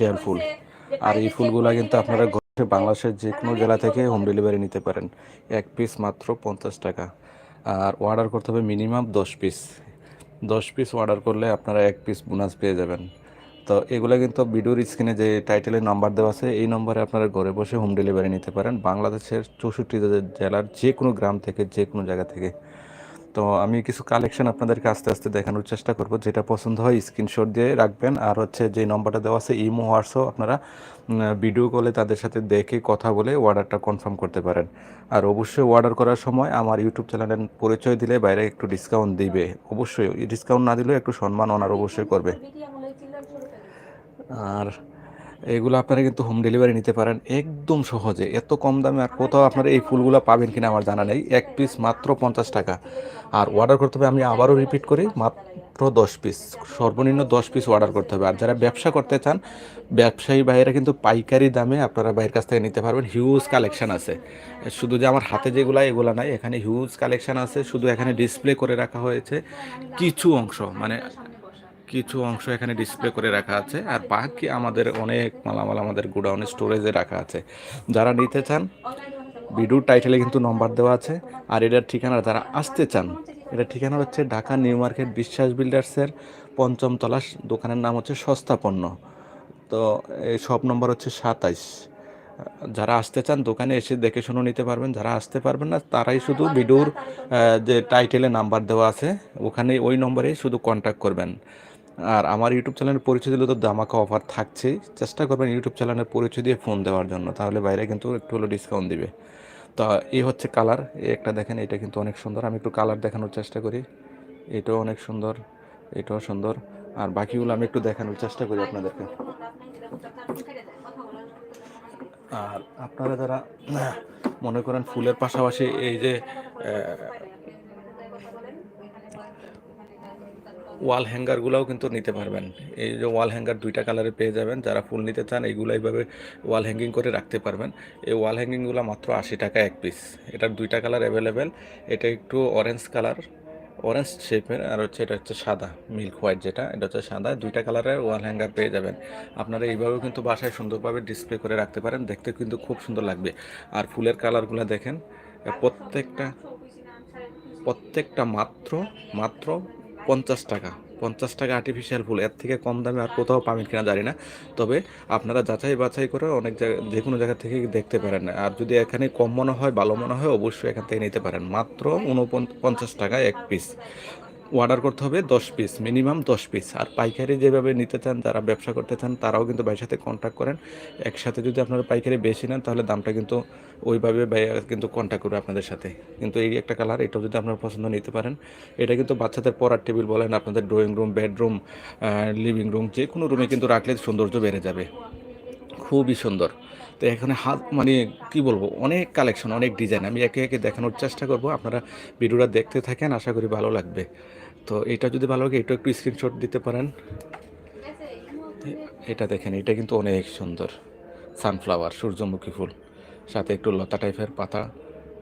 Share ফুল। আর এই ফুলগুলা কিন্তু আপনারা ঘরে বাংলাদেশের যে কোনো জেলা থেকে হোম ডেলিভারি নিতে পারেন। এক পিস মাত্র পঞ্চাশ টাকা। আর অর্ডার করতে হবে মিনিমাম দশ পিস দশ পিস অর্ডার করলে আপনারা এক পিস বোনাস পেয়ে যাবেন। তো এগুলো কিন্তু ভিডিওর স্ক্রিনে যে টাইটেলের নাম্বার দেওয়া আছে এই নম্বরে আপনারা ঘরে বসে হোম ডেলিভারি নিতে পারেন। বাংলাদেশের চৌষট্টি জেলার যে কোনো গ্রাম থেকে যে কোনো জায়গা থেকে। তো আমি কিছু কালেকশন আপনাদেরকে আস্তে আস্তে দেখানোর চেষ্টা করব, যেটা পছন্দ হয় স্ক্রিনশট দিয়ে রাখবেন। আর হচ্ছে যে নম্বরটা দেওয়া আছে, ইমো, হোয়াটসঅ্যাপ, আপনারা ভিডিও কলে তাদের সাথে দেখে কথা বলে অর্ডারটা কনফার্ম করতে পারেন। আর অবশ্যই অর্ডার করার সময় আমার ইউটিউব চ্যানেলের পরিচয় দিলে বাইরে একটু ডিসকাউন্ট দিবে। অবশ্যই ডিসকাউন্ট না দিলেও একটু সম্মান ওনার অবশ্যই করবে। আর এগুলো আপনারা কিন্তু হোম ডেলিভারি নিতে পারেন একদম সহজে। এত কম দামে আর কোথাও আপনারা এই ফুলগুলো পাবেন কিনা আমার জানা নেই। এক পিস মাত্র পঞ্চাশ টাকা। আর অর্ডার করতে হবে, আমি আবারও রিপিট করি, মাত্র দশ পিস সর্বনিম্ন দশ পিস অর্ডার করতে হবে। আর যারা ব্যবসা করতে চান, ব্যবসায়ী ভাইয়েরা কিন্তু পাইকারি দামে আপনারা ভাইয়ের কাছ থেকে নিতে পারবেন। হিউজ কালেকশান আছে। শুধু যে আমার হাতে যেগুলো, এগুলো নাই। এখানে হিউজ কালেকশান আছে। শুধু এখানে ডিসপ্লে করে রাখা হয়েছে। কিছু অংশ মানে কিছু অংশ এখানে ডিসপ্লে করে রাখা আছে, আর বাকি আমাদের অনেক মালামাল আমাদের গোডাউনে স্টোরেজে রাখা আছে। যারা নিতে চান ভিডিওর টাইটেলে কিন্তু নম্বর দেওয়া আছে, আর এটার ঠিকানা, যারা আসতে চান, এটার ঠিকানা হচ্ছে ঢাকা নিউ মার্কেট বিশ্বাস বিল্ডার্সের পঞ্চম তলা দোকানের নাম হচ্ছে সস্তা পণ্য। তো এই সব নম্বর হচ্ছে সাতাইশ। যারা আসতে চান, দোকানে এসে দেখে শুনে নিতে পারবেন, যারা আসতে পারবেন না, তারাই শুধু ভিডিওর যে টাইটেলে নাম্বার দেওয়া আছে ওখানে ওই নম্বরেই শুধু কন্ট্যাক্ট করবেন। আর আমার ইউটিউব চ্যানেলের পরিচয় দিলে তো দামাকা অফার থাকছেই চেষ্টা করবেন ইউটিউব চ্যানেলের পরিচয় দিয়ে ফোন দেওয়ার জন্য, তাহলে বাইরে কিন্তু একটু হলো ডিসকাউন্ট দিবে। তো এই হচ্ছে কালার এই একটা দেখেন, এটা কিন্তু অনেক সুন্দর। আমি একটু কালার দেখানোর চেষ্টা করি, এটাও অনেক সুন্দর, এটাও সুন্দর। আর বাকিগুলো আমি একটু দেখানোর চেষ্টা করি আপনাদেরকে। আর আপনারা যারা মনে করেন ফুলের পাশাপাশি এই যে ওয়াল হ্যাঙ্গারগুলোও কিন্তু নিতে পারবেন। এই যে ওয়াল হ্যাঙ্গার দুইটা কালারে পেয়ে যাবেন, যারা ফুল নিতে চান এইগুলো এইভাবে ওয়াল হ্যাঙ্গিং করে রাখতে পারবেন। এই ওয়াল হ্যাঙ্গিংগুলো মাত্র আশি টাকা এক পিস এটার দুইটা কালার অ্যাভেলেবেল এটা একটু অরেঞ্জ কালার অরেঞ্জ শেপের আর হচ্ছে এটা হচ্ছে সাদা মিল্ক হোয়াইট যেটা, এটা হচ্ছে সাদা। দুইটা কালারের ওয়াল হ্যাঙ্গার পেয়ে যাবেন। আপনারা এইভাবেও কিন্তু বাসায় সুন্দরভাবে ডিসপ্লে করে রাখতে পারেন, দেখতে কিন্তু খুব সুন্দর লাগবে। আর ফুলের কালারগুলো দেখেন প্রত্যেকটা প্রত্যেকটা মাত্র মাত্র পঞ্চাশ টাকা। পঞ্চাশ টাকা আর্টিফিশিয়াল ফুল, এর থেকে কম দামে আর কোথাও পাবেন কিনা জানি না। তবে আপনারা যাচাই বাছাই করে অনেক জায়গা যে কোনো জায়গা থেকে দেখতে পারেন। আর যদি এখানে কম মনে হয়, ভালো মনে হয়, অবশ্যই এখান থেকে নিতে পারেন। মাত্র উনপঞ্চাশ টাকা এক পিস অর্ডার করতে হবে দশ পিস মিনিমাম দশ পিস আর পাইকারি যেভাবে নিতে চান, যারা ব্যবসা করতে চান, তারাও কিন্তু ভাইয়ের সাথে কন্ট্যাক্ট করেন। একসাথে যদি আপনারা পাইকারি বেশি নেন, তাহলে দামটা কিন্তু ওইভাবে ভাইয়া কিন্তু কন্ট্যাক্ট করবে আপনাদের সাথে। কিন্তু এই একটা কালার এটাও যদি আপনারা পছন্দ নিতে পারেন, এটা কিন্তু বাচ্চাদের পড়ার টেবিল বলেন, আপনাদের drawing room bedroom living room যে কোনো রুমে কিন্তু রাখলে সৌন্দর্য বেড়ে যাবে। খুবই সুন্দর। তো এখানে হাত মানে কি বলব, অনেক কালেকশন অনেক ডিজাইন আমি একে একে দেখানোর চেষ্টা করব। আপনারা ভিডিওটা দেখতে থাকেন, আশা করি ভালো লাগবে। তো এটা যদি ভালো লাগে এটা একটু স্ক্রিনশট দিতে পারেন। এটা দেখেন, এটা কিন্তু অনেক সুন্দর। সানফ্লাওয়ার সূর্যমুখী ফুল, সাথে একটু লতা টাইপের পাতা,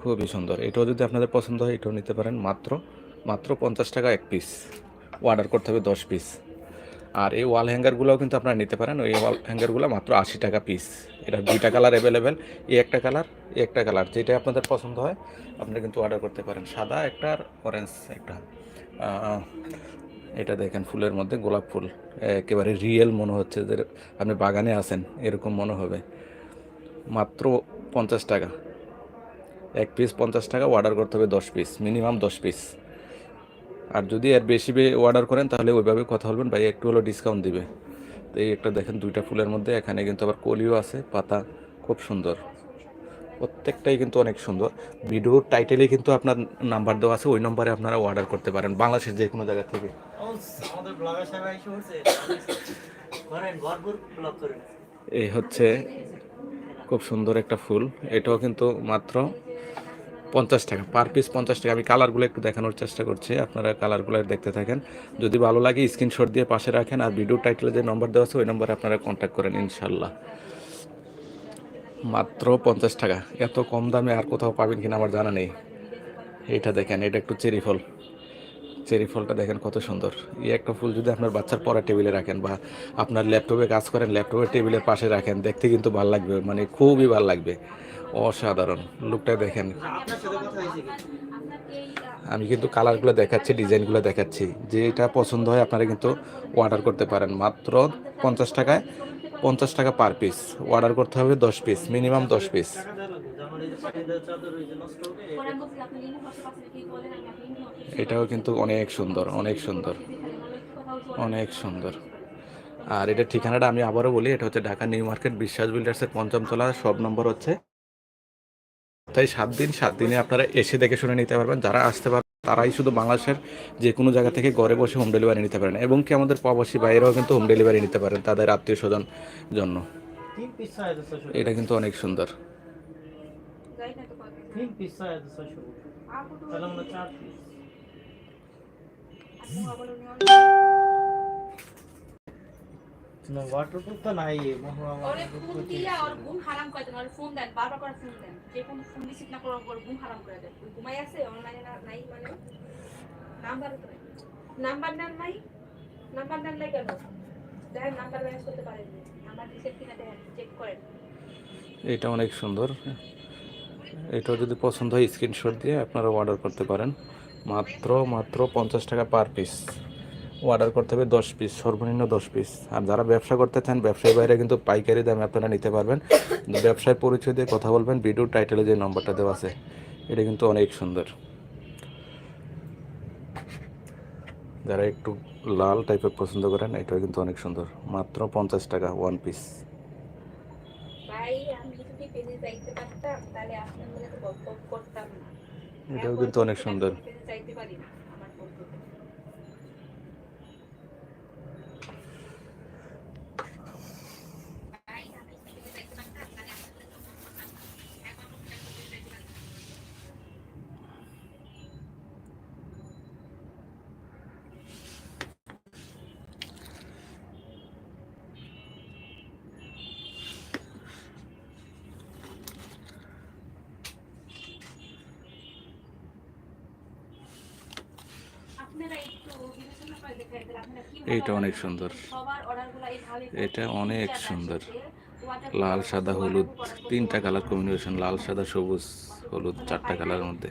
খুবই সুন্দর। এটাও যদি আপনাদের পছন্দ হয়, এটাও নিতে পারেন। মাত্র মাত্র পঞ্চাশ টাকা এক পিস অর্ডার করতে হবে দশ পিস আর এই ওয়াল হ্যাঙ্গারগুলোও কিন্তু আপনারা নিতে পারেন। ওই ওয়াল হ্যাঙ্গারগুলো মাত্র আশি টাকা পিস এটা দুইটা কালার অ্যাভেলেবেল এই একটা কালার এই একটা কালার যেটা আপনাদের পছন্দ হয়, আপনারা কিন্তু অর্ডার করতে পারেন। সাদা একটা আর অরেঞ্জ একটা। এটা দেখেন ফুলের মধ্যে গোলাপ ফুল। একেবারে রিয়েল মনে হচ্ছে যে আপনি বাগানে আছেন, এরকম মনে হবে। মাত্র পঞ্চাশ টাকা। এক পিস পঞ্চাশ টাকা অর্ডার করতে হবে দশ পিস মিনিমাম দশ পিস আর যদি এর বেশি অর্ডার করেন, তাহলে ওইভাবে কথা বলবেন। ভাই, একটু হলো ডিসকাউন্ট দিবে। তো এই একটা দেখেন, দুইটা ফুলের মধ্যে, এখানে কিন্তু আবার কলিও আছে, পাতা খুব সুন্দর। প্রত্যেকটাই কিন্তু অনেক সুন্দর। ভিডিওর টাইটেলে কিন্তু আপনার নাম্বার দেওয়া আছে, ওই নম্বরে আপনারা অর্ডার করতে পারেন, বাংলাদেশের যে কোনো জায়গা থেকে। এই হচ্ছে খুব সুন্দর একটা ফুল। এটাও কিন্তু মাত্র পঞ্চাশ টাকা। পার পিস পঞ্চাশ টাকা। আমি কালারগুলো একটু দেখানোর চেষ্টা করছি। আপনারা কালারগুলো দেখতে থাকেন। যদি ভালো লাগে স্ক্রিনশট দিয়ে পাশে রাখেন। আর ভিডিও টাইটেলে যে নম্বর দেওয়া আছে, ওই নম্বরে আপনারা কন্ট্যাক্ট করেন ইনশাল্লাহ। মাত্র পঞ্চাশ টাকা। এত কম দামে আর কোথাও পাবেন কিনা আমার জানা নেই। এটা দেখেন, এটা একটু চেরি ফল। চেরি ফলটা দেখেন কত সুন্দর। এই একটা ফুল যদি আপনার বাচ্চার পড়া টেবিলে রাখেন বা আপনার ল্যাপটপে কাজ করেন, ল্যাপটপের টেবিলের পাশে রাখেন, দেখতে কিন্তু ভালো লাগবে মানে খুবই ভালো লাগবে। অসাধারণ। লুকটা দেখেন। আমি কিন্তু কালারগুলো দেখাচ্ছি, ডিজাইনগুলো দেখাচ্ছি। যেটা পছন্দ হয় আপনারা কিন্তু অর্ডার করতে পারেন। মাত্র পঞ্চাশ টাকায় পঞ্চাশ টাকা পার পিস। অর্ডার করতে হবে দশ পিস, মিনিমাম দশ পিস। এটাও কিন্তু অনেক সুন্দর অনেক সুন্দর। অনেক সুন্দর। আর এটা ঠিকানাটা আমি আবারও বলি এটা হচ্ছে ঢাকা নিউ মার্কেট বিশ্বাস বিল্ডার্সের পঞ্চম তলা সব নম্বর হচ্ছে। তাই সাত দিন সাত দিনে আপনারা এসে দেখে শুনে নিতে পারবেন। যারা আসতে পারবেন তারাই শুধু বাংলাদেশের যে কোনো জায়গা থেকে ঘরে বসে হোম ডেলিভারি নিতে পারেন। এবং কি আমাদের প্রবাসী বাইরেও কিন্তু হোম ডেলিভারি নিতে পারেন তাদের আত্মীয় স্বজন জন্য এটা কিন্তু অনেক সুন্দর। فين في الساعة تسوشو كلامنا تعرف না ওয়াটারপ্রুফ তো নাই মহুয়া ওরে ফোন দিলে আর ঘুম হারাম করে দেন আর ফোন দেন বারবার করে ফোন দেন যে কোনো ফোন রিসিভ না করার পর ঘুম হারাম করে দেন ঘুমাই আছে অনলাইনে নাই মানে নাম্বার তো নাম্বার নেন নাই নাম্বার নেন নাই কেন দেখেন নাম্বার ম্যানেজ করতে পারেন। নাম্বার রিসেট কিনা দেখেন চেক করেন। এটা অনেক সুন্দর। এটাও যদি পছন্দ হয় স্ক্রিনশট দিয়ে আপনারা অর্ডার করতে পারেন। মাত্র মাত্র পঞ্চাশ টাকা পার পিস অর্ডার করতে হবে দশ পিস সর্বনিম্ন দশ পিস আর যারা ব্যবসা করতে চান, ব্যবসায়ী বাইরে কিন্তু পাইকারি দামে আপনারা নিতে পারবেন। ব্যবসায় পরিচয় দিয়ে কথা বলবেন ভিডিও টাইটেলে যে নম্বরটা দেওয়া আছে, এটা কিন্তু অনেক সুন্দর। যারা একটু লাল টাইপের পছন্দ করেন, এটাও কিন্তু অনেক সুন্দর। মাত্র পঞ্চাশ টাকা ওয়ান পিস ভাই, আমি যদি পেজে যাইতে পারতাম, তাহলে করতাম না। এটাও কিন্তু অনেক সুন্দর। চাইতে পারি না আমার বন্ধুদের এইটা অনেক সুন্দর। এটা অনেক সুন্দর। লাল, সাদা, হলুদ, তিনটা কালার কম্বিনেশন লাল, সাদা, সবুজ, হলুদ, চারটা কালারের মধ্যে।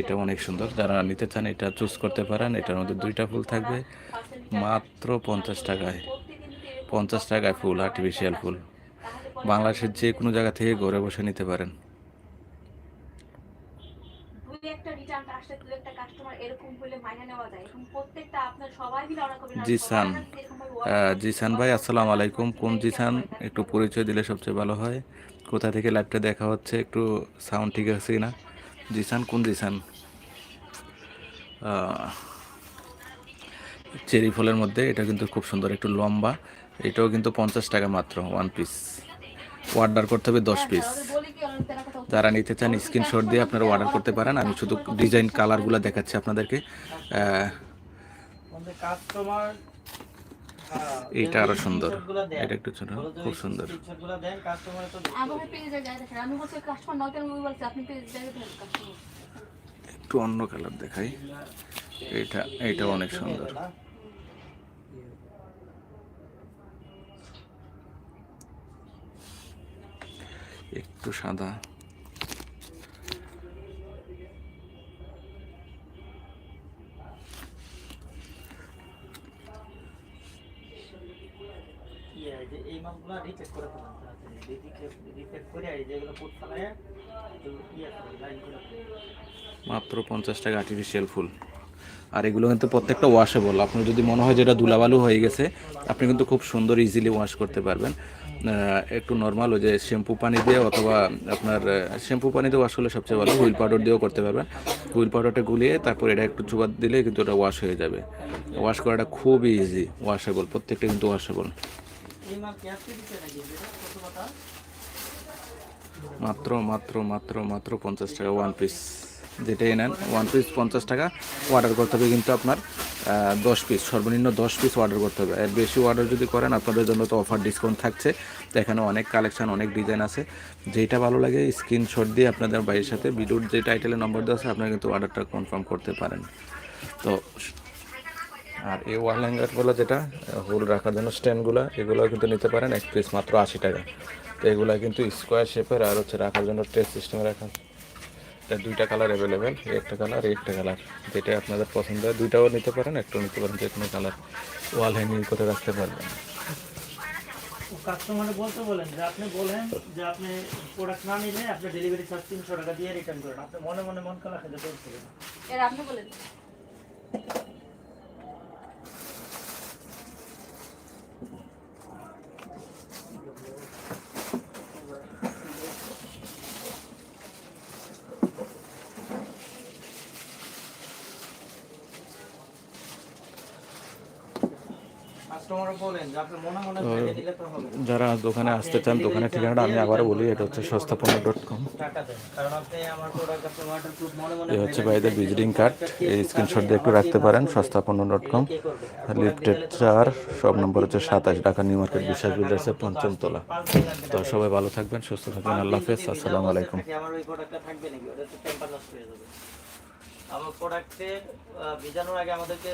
এটা অনেক সুন্দর। যারা নিতে চান, এটা চুজ করতে পারেন। এটার মধ্যে দুইটা ফুল থাকবে। মাত্র পঞ্চাশ টাকায়। পঞ্চাশ টাকায় ফুল আর্টিফিশিয়াল ফুল। বাংলাদেশের যে কোনো জায়গা থেকে ঘরে বসে নিতে পারেন দুই একটা আসলে দুই একটা কাস্টমার এরকম হলে মাইনে নেওয়া যায়। এখন প্রত্যেকটা আপনার সবাই মিলে করবেন জিসান জিসান ভাই আসসালামু আলাইকুম। কোন জিসান একটু পরিচয় দিলে সবচেয়ে ভালো হয়। কোথা থেকে লাইভটা দেখা হচ্ছে একটু সাউন্ড ঠিক আছে কিনা? জিসান কোন জিসান চেরি ফলের মধ্যে এটা কিন্তু খুব সুন্দর একটু লম্বা। এটাও কিন্তু পঞ্চাশ টাকা মাত্র ওয়ান পিস অর্ডার করতে হবে দশ পিস কথা যারা নিতে চান স্ক্রিনশট দিয়ে আপনারা অর্ডার করতে পারেন। আমি শুধু ডিজাইন কালারগুলো দেখাচ্ছি আপনাদেরকে। আহ, এইটা আরও সুন্দর। এটা একটু ছোট খুব সুন্দর। একটু অন্য কালার দেখাই। এটা এটা অনেক সুন্দর। একটু সাদা। ইয়ে, এই মালগুলো রিচেক করে ফেলাম তাড়াতাড়ি করে যেগুলো পোট ফেলায় তো ইয়ে। মাত্র পঞ্চাশ টাকা আর্টিফিশিয়াল ফুল। আর এগুলো কিন্তু প্রত্যেকটা ওয়াশেবল আপনার যদি মনে হয় যেটা ধুলাবালু হয়ে গেছে আপনি কিন্তু খুব সুন্দর ইজিলি ওয়াশ করতে পারবেন। একটু নর্মাল ওই যে শ্যাম্পু পানি দিয়ে অথবা আপনার শ্যাম্পু পানি দিয়ে ওয়াশ করলে সবচেয়ে ভালো হুইল পাউডার দিয়েও করতে পারবেন। হুইল পাউডারটা গুলিয়ে তারপর এটা একটু চুবাত দিলে কিন্তু ওটা ওয়াশ হয়ে যাবে। ওয়াশ করাটা খুবই ইজি ওয়াশেবল প্রত্যেকটা কিন্তু ওয়াশেবল মাত্র মাত্র মাত্র মাত্র পঞ্চাশ টাকা ওয়ান পিস যেটাই নেন ওয়ান পিস পঞ্চাশ টাকা। অর্ডার করতে হবে কিন্তু আপনার। দশ পিস সর্বনিম্ন দশ পিস অর্ডার করতে হবে। এর বেশি অর্ডার যদি করেন, আপনাদের জন্য তো অফার ডিসকাউন্ট থাকছে। তো এখানে অনেক কালেকশান অনেক ডিজাইন আছে। যেটা ভালো লাগে স্ক্রিনশট দিয়ে আপনাদের ভাইয়ের সাথে ভিডিওর যে টাইটেলের নম্বর দেওয়া আছে, আপনারা কিন্তু অর্ডারটা কনফার্ম করতে পারেন। তো আর এই ওয়াল হ্যাঙ্গারগুলো যেটা, হোল রাখার জন্য স্ট্যান্ডগুলো এগুলো কিন্তু নিতে পারেন। এক পিস মাত্র আশি টাকা। তো এগুলো কিন্তু স্কোয়ার শেপের আর হচ্ছে রাখার জন্য ট্রেস সিস্টেমে রাখা। এটা দুইটা কালার অ্যাভেলেবেল একটা কালার একটা কালার যেটা আপনাদের পছন্দ হয় দুইটাও নিতে পারেন একটু নিতে পারেন যে কোনো কালার ওয়াল হ্যাঙ্গিং করে রাখতে পারবেন। কাস্টমারে বলতে বলেন যে আপনি বলেন যে আপনি প্রোডাক্ট না নিলে আপনি ডেলিভারি চার্জ তিনশো টাকা দিয়ে রিটার্ন করেন। আপনি মনে মনে মন খারাপ খেতে বলছিলেন এর আপনি বলেন কাস্টমারে বলেন যে আপনি মনে মনে ভেবে দিলে তো হবে না। যারা দোকানে আসতে চান দোকানের ঠিকানাটা আমি আবারও বলি এটা হচ্ছে সস্তাপন্ন ডট কম এই হচ্ছে ভেবে ভাইদের ভিজিটিং কার্ড এই স্ক্রিনশট দিয়ে একটু রাখতে পারেন সস্তাপন্ন ডট কম লিফটেড চার সব নম্বর হচ্ছে সাতাশ ঢাকা নিউ মার্কেট বিশ্বাস বিল্ডার্সের পঞ্চম তলা তো সবাই ভালো থাকবেন সুস্থ থাকবেন আল্লাহ হাফেজ আসসালামু আলাইকুম। আমার ওই প্রোডাক্টটা থাকবে নাকি? ওটা তো টেম্পার নষ্ট হয়ে যাবে। আমার প্রোডাক্টে ভিজানোর আগে আমাদেরকে